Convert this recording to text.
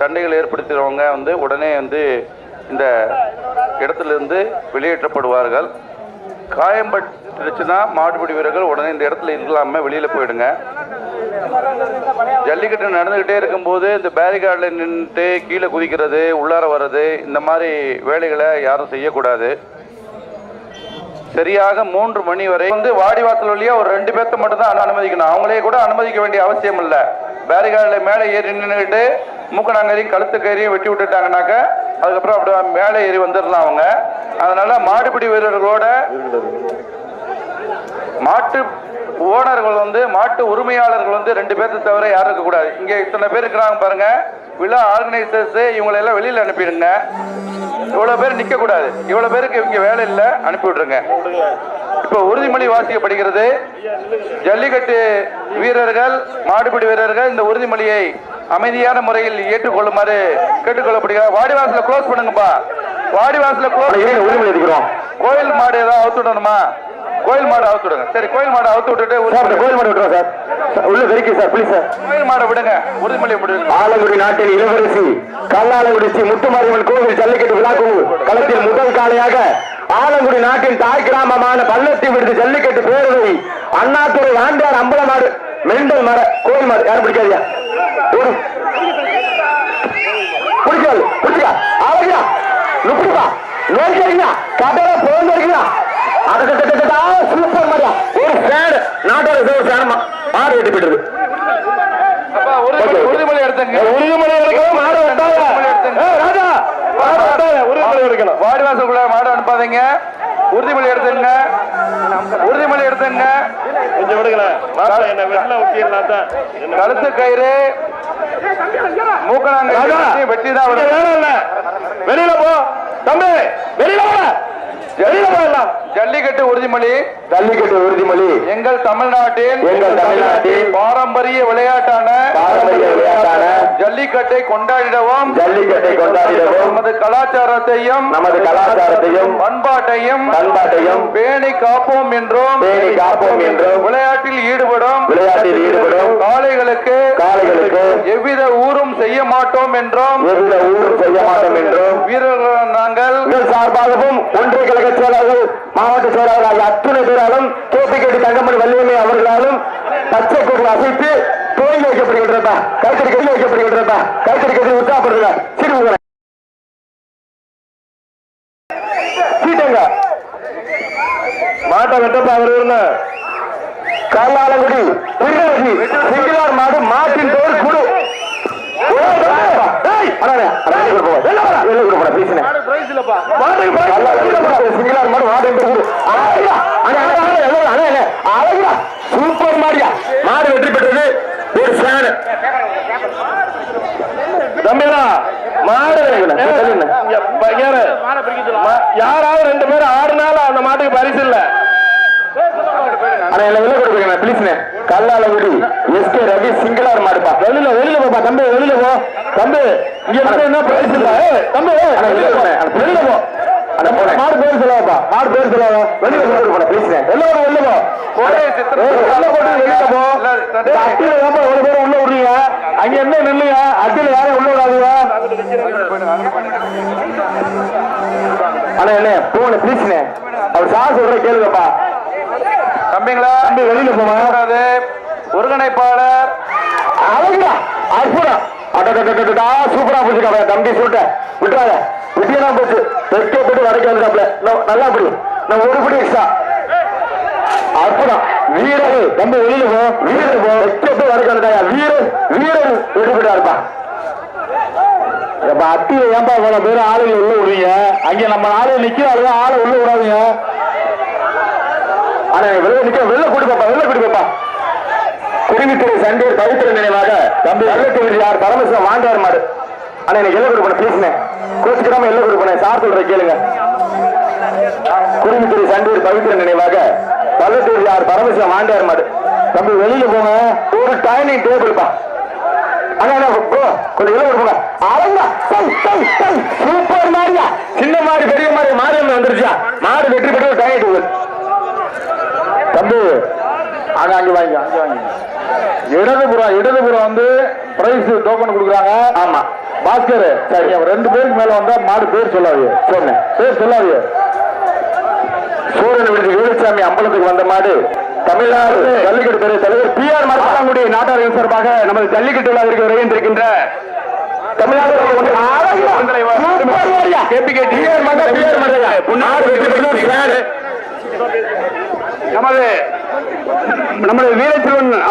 சண்டைகள் ஏற்படுத்துகிறவங்க வந்து உடனே வந்து இந்த இடத்துலேருந்து வெளியேற்றப்படுவார்கள். காயம்பட்டுச்சுன்னா மாடுபிடி வீரர்கள் உடனே இந்த இடத்துல இல்லாமல் வெளியில் போயிடுங்க. ஜல்லிக்கட்டு நடந்துக்கிட்டே இருக்கும்போது இந்த பேரிகார்டில் நின்றுட்டு கீழே குதிக்கிறது உள்ளார வர்றது இந்த மாதிரி வேலைகளை யாரும் செய்யக்கூடாது. சரியாக மூன்று மணி வரை வந்து வாடிவாசல் வழியா ஒரு ரெண்டு பேர்த்த மட்டும் தான் அனுமதிக்கணும். அவங்களே கூட அனுமதிக்க வேண்டிய அவசியம் இல்லை. பேரிகார்டில் மேலே ஏறி நின்றுக்கிட்டு மூக்கணாங்கரையும் கழுத்துக்கரையும் வெட்டி விட்டுட்டாங்கனாக்க அதுக்கப்புறம் அப்படியே மேலே ஏறி வந்துடலாம் அவங்க. அதனால மாடுபிடி வீரர்களோட மாட்டு ஓனர்கள் வந்து மாட்டு உரிமையாளர்கள் வந்து ரெண்டு பேர்த்த தவிர யாரும் இருக்கக்கூடாது இங்கே இத்தனை பேர் இருக்கிறாங்க பாருங்க. விழா ஆர்கனைசர்ஸ் இவங்களை எல்லாம் வெளியில் அனுப்பிடுங்க. இவ்வளோ பேர் நிற்கக்கூடாது இவ்வளோ பேருக்கு இங்கே வேலை இல்லை அனுப்பி விட்ருங்க இப்போ உறுதிமொழி வாசிக்கப்படுகிறது. ஜல்லிக்கட்டு வீரர்கள் மாடுபிடி வீரர்கள் இந்த உறுதிமொழியை அமைதியான முறையில் ஏற்றுக்கொள்ளுமாறு கேட்டுக்கொள்ளப்படுகிறது வாடிவாசல க்ளோஸ் பண்ணுங்கப்பா. வாடிவாசல க்ளோஸ் எடுக்கிறோம். கோயில் மாடு ஏதாவது அவுத்து விடணுமா? கோயில் மாடு அவுத்து விடுங்க. சரி கோயில் மாடு அவுத்து விட்டுட்டு கோயில் மாடு விட்டுறோம் சார். உள்ள வெறிக்கு சார் ப்ளீஸ் சார். கோயில் மாடை விடுங்க. உறுதிமொழி விடுங்க ஆலங்குடி நாட்டின் இளவரசி கல்லாலங்குடி ஸ்ரீ முத்துமாரியம்மன் கோவில் ஜல்லிக்கட்டு விழாக்குழு களத்தில் முதல் காலையாக ஆலங்குடி நாட்டின் தாய் கிராமமான பள்ளத்தி விடுதி ஜல்லிக்கட்டு பேரவை அண்ணாத்துறை ஆண்டியார் அம்பலமாடு மெண்டல் மர கோயில் மாடு. யாரும் பிடிக்காதியா பிடிக்காது பிடிச்சா அழகியா நுப்பிடுப்பா நோய்க்கறியா கடையில போயிருந்தா அதுக்கு சூப்பர் மாதிரியா ஒரு ஃபேன் நாட்டோட ஒரு ஃபேன் மாடு வெட்டி போயிட்டு அப்பா உறுதிமொழி உறுதிமொழி எடுத்துங்க உறுதிமொழி எடுக்கணும் மாடு வெட்டாத உறுதிமொழி எடுத்துங்க. ஏய், ராஜா மாடு வெட்டாத உறுதிமொழி எடுக்கணும் வாடிவாசலுக்குள்ள அனுப்பாதீங்க உறுதிமொழி எடுத்துங்க உறுதிமொழி எடுத்துங்க கொஞ்சம் விடுங்களேன். கழுத்து கயிறு. மூக்கணாங்க வெட்டி தான் வெளியில போ. தம்பி வெளியில ஜல்லிக்கட்டு உறுதிமொழி. ஜல்லிக்கட்டு உறுதிமொழி. எங்கள் தமிழ்நாட்டில் எங்கள் தமிழ்நாட்டில் விளையாட்டான பாரம்பரிய விளையாட்டான ஜல்லிக்கட்டை கொண்டாடிடவும் ஜல்லிக்கட்டை கொண்டாடிடவும் நமது கலாச்சாரத்தையும் நமது கலாச்சாரத்தையும் பண்பாட்டையும் பண்பாட்டையும் பேணி காப்போம் என்றும் பேணி காப்போம் என்றும் விளையாட்டில் ஈடுபடும் விளையாட்டில் ஈடுபடும் காளைகளுக்கு காளைகளுக்கு எவ்வித ஊரும் செய்ய மாட்டோம் என்றும் எவ்வித ஊரும் செய்ய மாட்டோம் என்றும் வீரர்கள் நாங்கள் சார்பாகவும் ஒன்றிய கழக செயலாளர்கள் மாவட்ட செயலாளர்கள் ஆகிய அத்துணை பேராலும் தோப்பிக்கேட்டு தங்கமணி வள்ளியம்மை அவர்களாலும் பச்சை கொடி அசைத்து துவங்கி வைக்கப்படுகின்றதா? கைத்தறி கட்டி வைக்கப்படுகின்றதா? கைத்தறி கட்டி உற்சாகப்படுத்துங்க சிறு சீட்டங்க. மாட்டை வெட்டப்பா அவர் இருந்தா காலாலங்குடி திருநெல்வேலி சிங்கிளார் மாடு மாட்டின் தோல் குடு. சூப்பர் மாடியா. மாடு வெற்றி பெற்றது. ஒரு ஃபேன் தம்பிடா மாடு யாராவது ரெண்டு பேரும் ஆறுனாலும் அந்த மாட்டுக்கு பரிசு இல்ல. ஆனா என்ன வெளில கொடுக்குறேன் ப்ளீஸ்ண்ணே கல்லால விடு எஸ்கே ரவி சிங்கிளார் மாடுப்பா வெளியில வெளியில போப்பா தம்பி வெளியில போ. தம்பி இங்க வந்து என்ன பிரைஸ் இல்ல? தம்பி வெளியில போ. மாடு பேர் சொல்லாதப்பா. மாடு பேர் சொல்லாத. வெளியில போட ப்ளீஸ்ண்ணே போ வெளில போ. ஒரே பேர் உள்ள விடுறீங்க? அங்க என்ன நில்லுங்க? அட்டியில யாரும் உள்ள விடாதீங்க. ஆனா என்ன போன ப்ளீஸ்ண்ணே அவர் சார் சொல்ற கேளுங்கப்பா. தம்பிங்களா தம்பி வெளியில போமா? கூடாது. ஒருங்கிணைப்பாளர். அழகுடா அற்புதம். அடடடடடா சூப்பரா போச்சுக்கா தம்பி சொல்லிட்டேன். விட்டுறாத. விட்டியெல்லாம் போச்சு. வெட்க போட்டு வரைக்கும் வந்துட்டாப்ல நல்லா படி. நான் ஒரு படி எக்ஸ்ட்ரா அற்புதம். வீரர். நம்ம வெளியில போ. வீரர் போ. எட்டு போய் வீரர். வீரர் விடுபட்டா இருப்பா இப்ப ஏன்பா இவ்வளவு பேர் ஆளுகள் உள்ள விடுவீங்க அங்க நம்ம ஆளு நிக்கிறாரு. ஆளை உள்ள விடாதீங்க. ஆனா வெளில நிக்க வெளில கூட்டி பாப்பா வெளில கூட்டி பாப்பா. குருவித்துறை சண்டீர் பவித்திர நினைவாக தம்பி வெள்ளத்தூர் யார்? பரமசிவம் வாண்டார் மாடு. ஆனா எனக்கு எல்லை கொடுப்பேன் பேசினேன். கோச்சுக்கிடாம எல்லை கொடுப்பேன் சார் சொல்ற கேளுங்க. குருவித்துறை சண்டீர் பவித்திர நினைவாக பள்ளத்தூர் யார்? பரமசிவம் வாண்டார் மாடு. தம்பி வெளியில போங்க. ஒரு டைனிங் டேபிள் பா. கொஞ்சம் வெளில கொடுப்போங்க சூப்பர் மாறியா சின்ன மாடு பெரிய மாடு மாடு வந்துருச்சா? மாடு வெற்றி பெற்ற ஒரு டைனிங் டேபிள் தம்பி அங்க அங்க வாங்க அங்க வாங்க. இடதுபுறம் இடதுபுறம் வந்து பிரைஸ் டோக்கன் கொடுக்குறாங்க. ஆமா. பாஸ்கர். சரி ரெண்டு பேருக்கு மேல வந்தா மாடு பேர் சொல்லாதீங்க சொன்னேன். பேர் சொல்லாதீங்க வீரசாமி அம்பலத்துக்கு வந்த மாடு. தமிழ்நாடு ஜல்லிக்கட்டு துறை தலைவர் பி ஆர் மரத்தாங்குடி நாட்டாளர்கள் சார்பாக நமது ஜல்லிக்கட்டு விழாவிற்கு வருகின்றிருக்கின்ற தமிழ்நாடு நமது நமது வீரச்சிவன் அவர்